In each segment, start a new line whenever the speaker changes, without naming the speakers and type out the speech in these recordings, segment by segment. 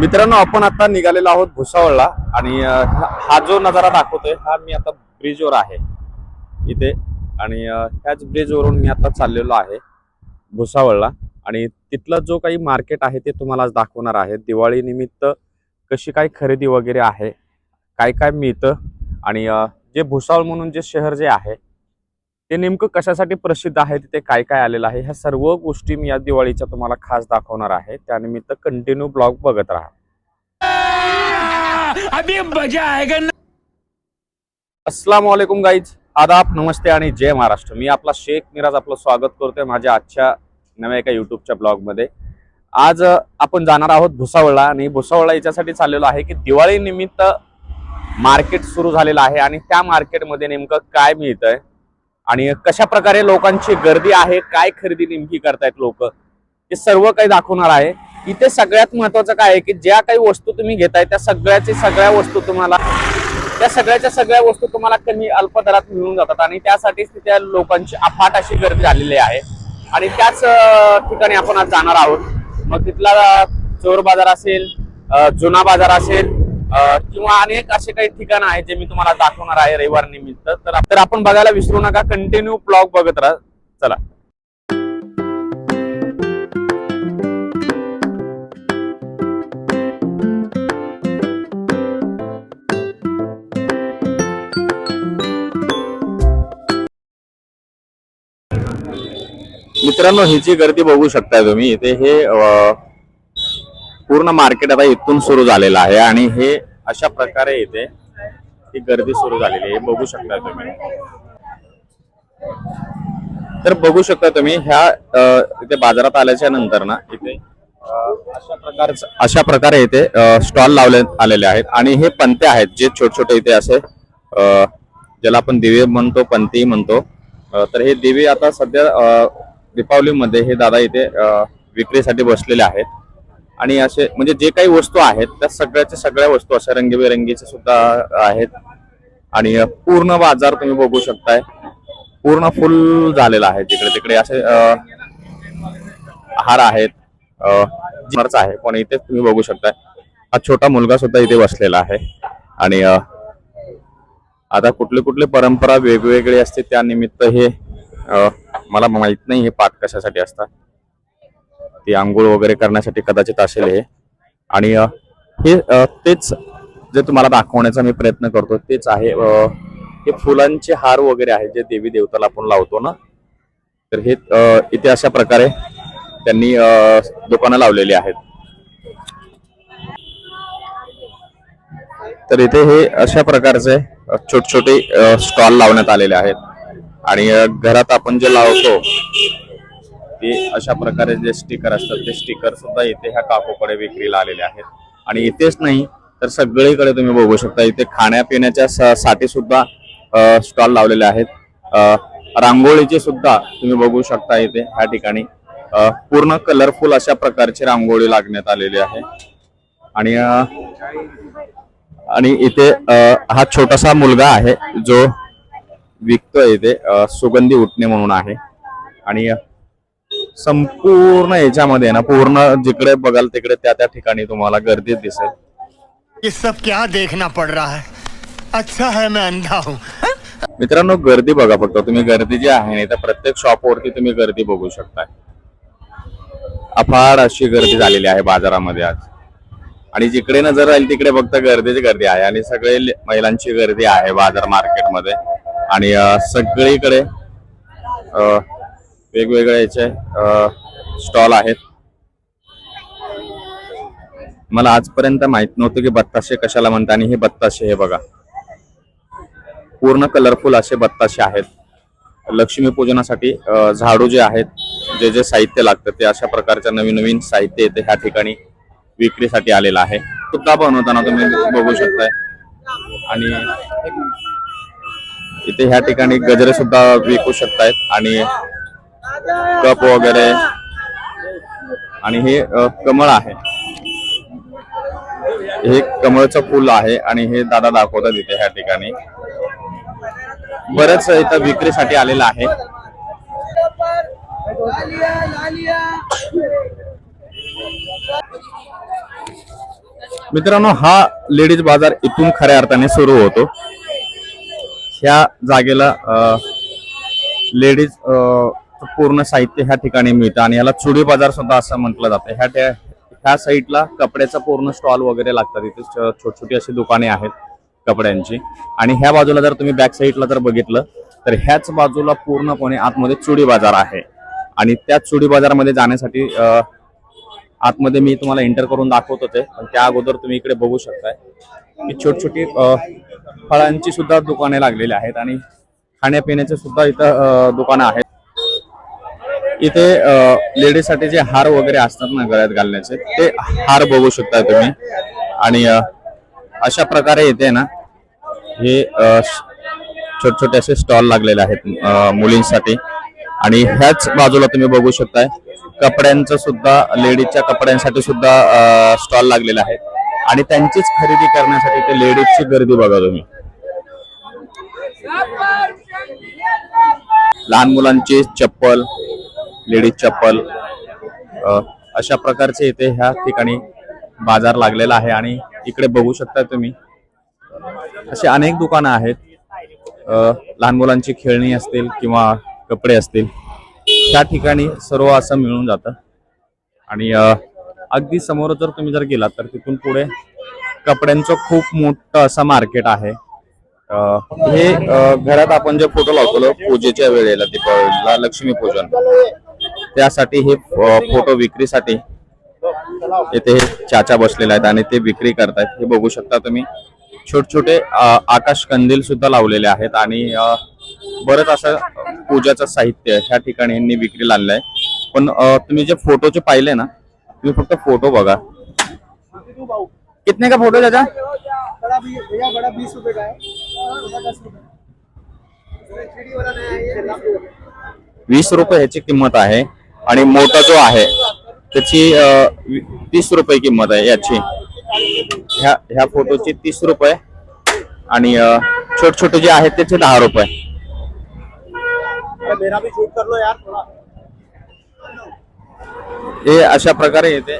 मित्रांनो आपण आता निघालेलो आहोत भुसावळला आणि हा जो नजारा दाखवतोय हा मी आता ब्रिजवर आहे. इथे. आणि ह्याच ब्रिजवरून मी आता चाललेलो आहे भुसावळला. आणि तिथला जो काही मार्केट आहे ते तुम्हाला आज दाखवणार आहे. दिवाळी निमित्त कशी काय खरेदी वगैरे आहे काय काय मिळतं. आणि जे भुसावळ म्हणून जे शहर जे आहे ते नेमकं कशासाठी प्रसिद्ध आहे तिथे काय काय आलेलं आहे ह्या सर्व गोष्टी मी या दिवाळीच्या तुम्हाला खास दाखवणार आहे. त्यानिमित्त कंटिन्यू ब्लॉग बघत राहा. अस्सलाम वालेकुम गाईज आदाब नमस्ते आणि जय महाराष्ट्र. मी आपला शेख मिराज आपलं स्वागत करतोय माझ्या आजच्या नव्या एका युट्यूबच्या ब्लॉगमध्ये आज आपण जाणार आहोत भुसावळला आणि भुसावळला याच्यासाठी चाललेलो आहे की दिवाळी निमित्त मार्केट सुरू झालेलं आहे आणि त्या मार्केटमध्ये नेमकं काय मिळतंय आणि कशा प्रकारे लोकांची गर्दी आहे काय खरेदी नेमकी करतायत लोक हे सर्व काही दाखवणार आहे. इथे सगळ्यात महत्वाचं काय आहे की ज्या काही वस्तू तुम्ही घेताय त्या सगळ्याची सगळ्या वस्तू तुम्हाला त्या सगळ्याच्या सगळ्या वस्तू तुम्हाला कमी अल्प दरात मिळून जातात आणि त्यासाठीच तिथे लोकांची अफाट अशी गर्दी झालेली आहे. आणि त्याच ठिकाणी आपण आज जाणार आहोत. मग तिथला चोर बाजार असेल जुना बाजार असेल किंवा अनेक असे काही ठिकाण आहेत जे मी तुम्हाला दाखवणार आहे रविवार निमित्त. तर तर आपण बघायला विसरू नका. कंटिन्यू ब्लॉग बघत राहा. चला. मित्रांनो ही जी गर्दी बघू शकताय तुम्ही इथे हे पूर्ण मार्केट आता इथून सुरू झालेलं आहे आणि हे अशा प्रकारे इथे ही गर्दी सुरू झालेली आहे. हे बघू शकता तुम्ही. तर बघू शकता तुम्ही ह्या इथे बाजारात आल्याच्यानंतर ना इथे अशा प्रकारचं अशा प्रकारे इथे स्टॉल लावले आलेले आहेत. आणि हे पंते आहेत जे छोटे छोटे इथे असे ज्याला आपण दिवे म्हणतो पंती म्हणतो. तर हे दिवे आता सध्या दीपावलीमध्ये हे दादा इथे विक्रीसाठी बसलेले आहेत. आणि असे म्हणजे जे काही वस्तू आहेत त्या सगळ्याच्या सगळ्या वस्तू अशा रंगीबेरंगीच्या सुद्धा आहेत. आणि पूर्ण बाजार तुम्ही बघू शकताय. पूर्ण फुल झालेला आहे जिकडे तिकडे असे हार आहेत आहे. पण इथे तुम्ही बघू शकताय. हा छोटा मुलगा सुद्धा इथे बसलेला आहे. आणि आता कुठले कुठले परंपरा वेगवेगळी असते त्यानिमित्त हे मला माहीत नाही हे पाठ कशासाठी असतात. ती आंघोळ वगैरे करण्यासाठी कदाचित असेल हे. आणि हे तेच जे तुम्हाला दाखवण्याचा मी प्रयत्न करतो तेच आहे हे फुलांचे हार वगैरे आहेत जे देवी देवताला आपण लावतो ना? तर हे इथे अशा प्रकारे त्यांनी दुकानं लावलेली आहेत. तर इथे हे अशा प्रकारचे छोटे छोटे स्टॉल लावण्यात आलेले आहेत. आणि घरात आपण जे लावतो ते अशा प्रकारे जे स्टिकर असतात ते स्टिकर सुद्धा इथे ह्या काकूकडे विक्रीला आलेले आहेत. आणि इथेच नाही तर सगळीकडे तुम्ही बघू शकता इथे खाण्यापिण्याच्या साठी सुद्धा स्टॉल लावलेले आहेत. रांगोळीचे सुद्धा तुम्ही बघू शकता इथे ह्या ठिकाणी. पूर्ण कलरफुल अशा प्रकारची रांगोळी लागण्यात आलेली आहे. आणि आणि इथे हा छोटासा मुलगा आहे जो विकतोय इथे सुगंधी उठणे म्हणून आहे. आणि संपूर्ण याच्यामध्ये ना पूर्ण जिकडे बघाल तिकडे त्या त्या ठिकाणी तुम्हाला गर्दी दिसेल.
ये सब क्या देखना पड़ रहा है? अच्छा है मैं अंधा हूँ।
मित्रांनो गर्दी बघा फक्त तुम्ही गर्दी जी आहे ना त्या प्रत्येक शॉपवरती तुम्ही गर्दी बघू शकताय. अफाट अशी गर्दी झालेली आहे बाजारामध्ये आज. आणि जिकडे नजर राहील तिकडे फक्त गर्दीची गर्दी आहे. आणि सगळे महिलांची गर्दी आहे बाजार मार्केटमध्ये. आणि सगळीकडे वेगवेगळ्या याचे स्टॉल आहेत. मला आजपर्यंत माहीत नव्हतं की बत्ताशे कशाला म्हणतात आणि हे बत्ताशे हे बघा. पूर्ण कलरफुल असे बत्ताशे आहेत. लक्ष्मी पूजनासाठी झाडू जे आहेत जे जे साहित्य लागतं ते अशा प्रकारच्या नवीन नवीन साहित्य येते ह्या ठिकाणी विक्रीसाठी आलेलं आहे. सुद्धा बनवताना तुम्ही बघू शकताय. आणि इथे ह्या ठिकाणी गजरे सुद्धा विकू शकतायत आणि कप वगैरे. आणि हे कमळ आहे. हे कमळचं फुल आहे आणि हे दादा दाखवतात इथे ह्या ठिकाणी. बरच इथं विक्रीसाठी आलेलं आहे. मित्रांनो हा लेडीज बाजार इथून खऱ्या अर्थाने सुरू होतो. ह्या जागेला लेडीज पूर्ण साहित्य ह्या ठिकाणी मिळतं आणि याला चुडी बाजार सुद्धा असं म्हटलं जातं. ह्या त्या ह्या साईडला कपड्याचा पूर्ण स्टॉल वगैरे लागतात. इथे छोटी छोटी अशी दुकाने आहेत कपड्यांची. आणि ह्या बाजूला जर तुम्ही बॅक साईडला जर बघितलं तर ह्याच बाजूला पूर्णपणे आतमध्ये चुडी बाजार आहे. आणि त्या चुडी बाजारमध्ये जाण्यासाठी आतमध्ये मी तुम्हाला एंटर करून दाखवत होते पण त्या अगोदर तुम्ही इकडे बघू शकताय की छोटी छोटी फळांची सुद्धा दुकाने लागलेली आहेत आणि खाण्यापिण्याचे सुद्धा इथं दुकानं आहेत. इथे लेडीजसाठी जे हार वगैरे असतात ना गळ्यात घालण्याचे ते हार बघू शकता तुम्ही. आणि अशा प्रकारे इथे ना हे छोटे छोटे असे स्टॉल लागलेले आहेत मुलींसाठी. आणि ह्याच बाजूला तुम्ही बघू शकताय कपड्यांचं सुद्धा लेडीजच्या कपड्यांसाठी सुद्धा स्टॉल लागलेले आहेत. आणि त्यांचीच खरेदी करण्यासाठी ते लेडीजची गर्दी बघा तुम्ही. लहान मुलांची चप्पल लेडीज चप्पल अशा प्रकारचे इथे ह्या ठिकाणी बाजार लागलेला आहे आणि इकडे बघू शकता तुम्ही असे अनेक दुकानं आहेत. लहान मुलांची खेळणी असतील किंवा कपडे असतील त्या ठिकाणी सर्व असं मिळून जातं. आणि अगदी समोर जर तुम्ही जर गेलात तर तिथून पुढे कपड्यांचं खूप मोठं असं मार्केट आहे. हे घरात आपण जे फोटो लावतो पूजेच्या वेळेला दीपावलीला लक्ष्मी पूजन त्यासाठी हे फोटो विक्रीसाठी येथे हे चाचा बसलेले आहेत आणि ते विक्री करतायत. हे बघू शकता तुम्ही. छोटे छोटे आकाश कंदील सुद्धा लावलेले आहेत आणि बरंच असं पूजाचं साहित्य ह्या ठिकाणी यांनी विक्रीला आहे पण तुम्ही जे फोटोचे पाहिले ना तुम्ही फक्त फोटो बघा. कितने का फोटो दादा वीस रुपये ह्याची किंमत आहे. आणि मोठा जो आहे त्याची तीस रुपये किंमत आहे याची. ह्या ह्या फोटोची तीस रुपये. आणि छोटे छोटे जे आहेत त्याचे दहा रुपये. हे अशा प्रकारे येते.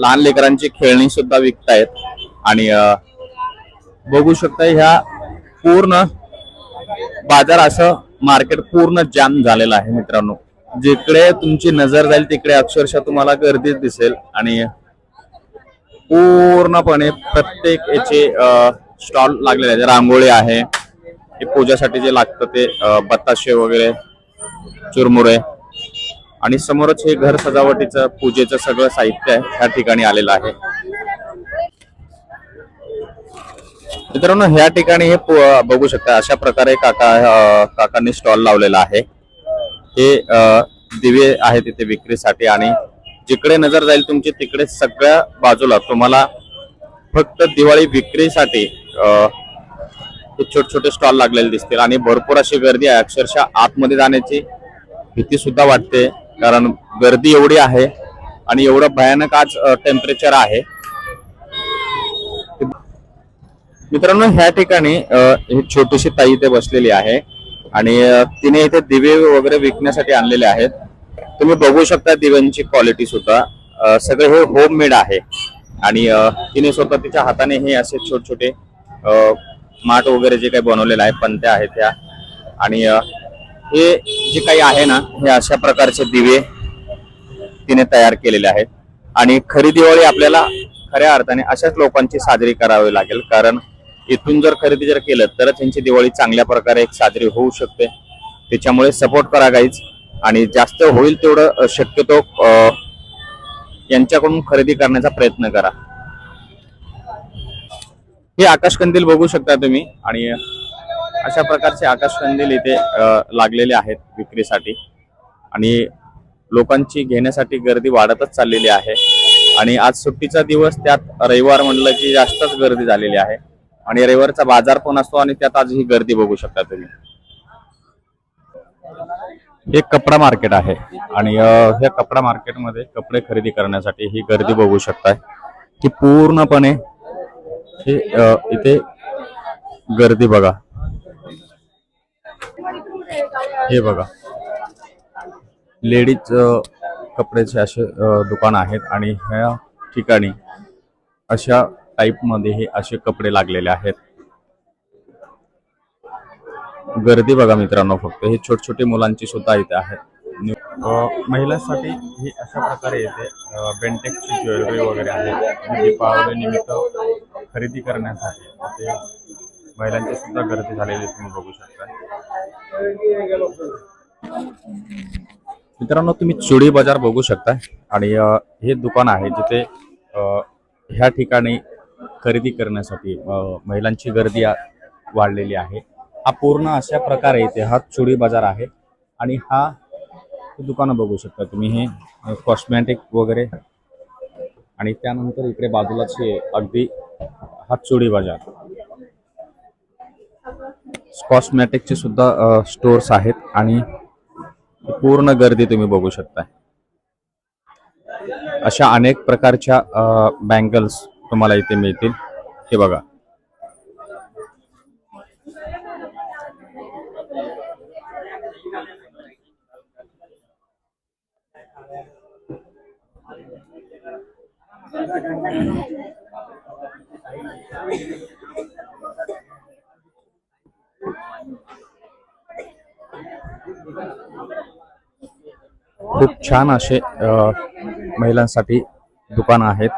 लहान लेकरांची खेळणी सुद्धा विकतायत. आणि बघू शकता ह्या पूर्ण बाजार असं मार्केट पूर्ण जाम झालेलं आहे मित्रांनो. जिकडे तुमची नजर जाईल तिकडे अक्षरशः तुम्हाला गर्दीच दिसेल आणि पूर्णपणे प्रत्येक याचे स्टॉल लागलेले आहेत. रांगोळी आहे. हे पूजासाठी जे लागतं ते बताशे वगैरे चुरमुरे. आणि समोरच हे घर सजावटीचं पूजेचं सगळं साहित्य आहे. ह्या ठिकाणी आलेलं आहे. मित्रांनो ह्या ठिकाणी हे बघू शकता. अशा प्रकारे काका काकांनी स्टॉल लावलेला आहे. हे दिवे आहेत इथे विक्रीसाठी आणि जिकडे नजर जाईल तुमची तिकडे सगळ्या बाजूला तुम्हाला फक्त दिवाळी विक्रीसाठी हे छोटे छोटे स्टॉल लागलेले दिसतील आणि भरपूर अशी गर्दी आहे. अक्षरशः आतमध्ये जाण्याची भीती सुद्धा वाटते कारण गर्दी एवढी आहे आणि एवढं भयानक आज टेम्परेचर आहे. मित्रांनो ह्या ठिकाणी ही छोटीशी ताई इथे बसलेली आहे. आणि तिने इथे दिवे वगैरे विकण्यासाठी आणलेले आहेत. तुम्ही बघू शकता दिव्यांची क्वालिटी सुद्धा. सगळे हे होम मेड आहे. आणि तिने स्वतः तिच्या हाताने हे असे छोटे छोटे माठ वगैरे जे काही बनवलेलं आहे पंत्या आहेत त्या. आणि हे जे काही आहे ना हे अशा प्रकारचे दिवे तिने तयार केलेले आहेत. आणि खरी दिवाळी आपल्याला खऱ्या अर्थाने अशाच लोकांची साजरी करावी लागेल. कारण इथून जर खरेदी जर केलं तरच त्यांची दिवाळी चांगल्या प्रकारे एक साजरी होऊ शकते. त्याच्यामुळे सपोर्ट करा गाईज आणि जास्त होईल तेवढं शक्यतो यांच्याकडून खरेदी करण्याचा प्रयत्न करा. हे आकाशकंदील बघू शकता तुम्ही. आणि अशा प्रकारचे आकाशकंदील इथे लागलेले आहेत विक्रीसाठी. आणि लोकांची घेण्यासाठी गर्दी वाढतच चाललेली आहे. आणि आज सुट्टीचा दिवस त्यात रविवार म्हटलं की जास्तच गर्दी झालेली आहे. आणि रविवारचा बाजार पण असतो आणि त्यात आज ही गर्दी बघू शकता तुम्ही. हे कपडा मार्केट आहे आणि ह्या कपडा मार्केटमध्ये कपडे खरेदी करण्यासाठी ही गर्दी बघू शकताय. की पूर्णपणे हे इथे गर्दी बघा. हे बघा. लेडीज कपड्याचे असे दुकान आहेत आणि ह्या ठिकाणी अशा टाईपमध्ये हे असे कपडे लागलेले आहेत. गर्दी बघा मित्रांनो फक्त. हे छोटे छोटे मुलांची सुद्धा इथे आहे. अं, महिलांसाठी ही अशा प्रकारे येते. बेंटेक्सची ज्वेलरी वगैरे आहे. दीपावली निमित्त खरेदी करण्यासाठी. महिलांची सुद्धा गर्दी झालेली तुम्ही बघू शकता. मित्रांनो तुम्ही चुडी बाजार बघू शकता आणि हे दुकान आहे जिथे ह्या ठिकाणी खरेदी करण्यासाठी महिलांची गर्दी वाढलेली आहे. हा पूर्ण अशा प्रकारे इथे हा चुडी बाजार आहे आणि हा दुकानं बघू शकता तुम्ही. हे कॉस्मॅटिक वगैरे. आणि त्यानंतर इकडे बाजूलाच हे अगदी हा चुडी बाजार. कॉस्मॅटिकचे सुद्धा स्टोर्स आहेत आणि पूर्ण गर्दी तुम्ही बघू शकता अशा अनेक प्रकारच्या बँगल्स तुम्हाला इथे मिळतील. हे बघा. खूप छान असे अ, महिलांसाठी दुकान आहेत.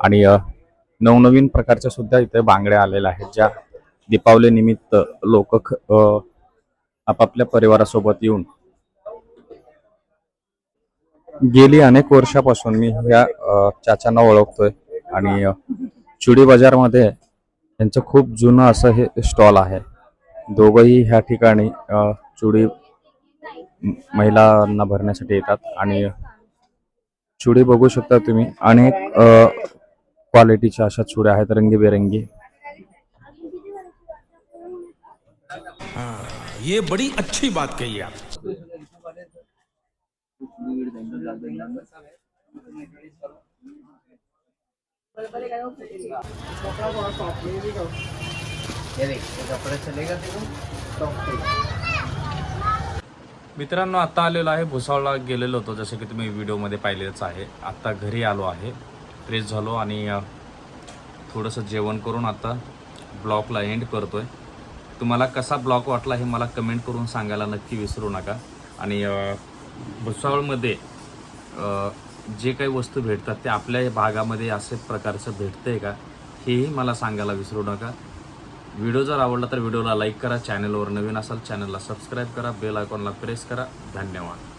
आणि अ, नवनवीन प्रकारच्या सुद्धा इथे बांगड्या आलेल्या आहेत ज्या दीपावली निमित्त लोक आपापल्या परिवारासोबत येऊन गेली अनेक वर्षापासून मी ह्या चाचांना ओळखतोय. आणि चुडी बाजारमध्ये यांचं खूप जुनं असं हे स्टॉल आहे. दोघंही ह्या ठिकाणी चुडी महिलांना भरण्यासाठी येतात. आणि चुडी बघू शकता तुम्ही अनेक क्वालिटीच्या अशा चुड्या आहेत रंगीबेरंगी.
ये बड़ी अच्छी बात कही आप।
मित्रांनो आता आलेलो आहे भुसावळला गेलेलो होतो जसं की तुम्ही व्हिडिओमध्ये पाहिलेच आहे. आता घरी आलो आहे. फ्रेश झालो आणि थोडंसं जेवण करून आता ब्लॉगला एंड करतो आहे तुम्हाला कसा ब्लॉग वाटला हे मला कमेंट करून सांगायला नक्की विसरू नका. आणि भुसावळमध्ये जे काही वस्तू भेटतात ते आपल्या भागामध्ये असे प्रकारचं भेटतं आहे का हेही मला सांगायला विसरू नका. व्हिडिओ जर आवडला तर व्हिडिओला लाईक करा चॅनलवर नवीन असाल चॅनलला सबस्क्राईब करा बेल आयकॉनला प्रेस करा. धन्यवाद.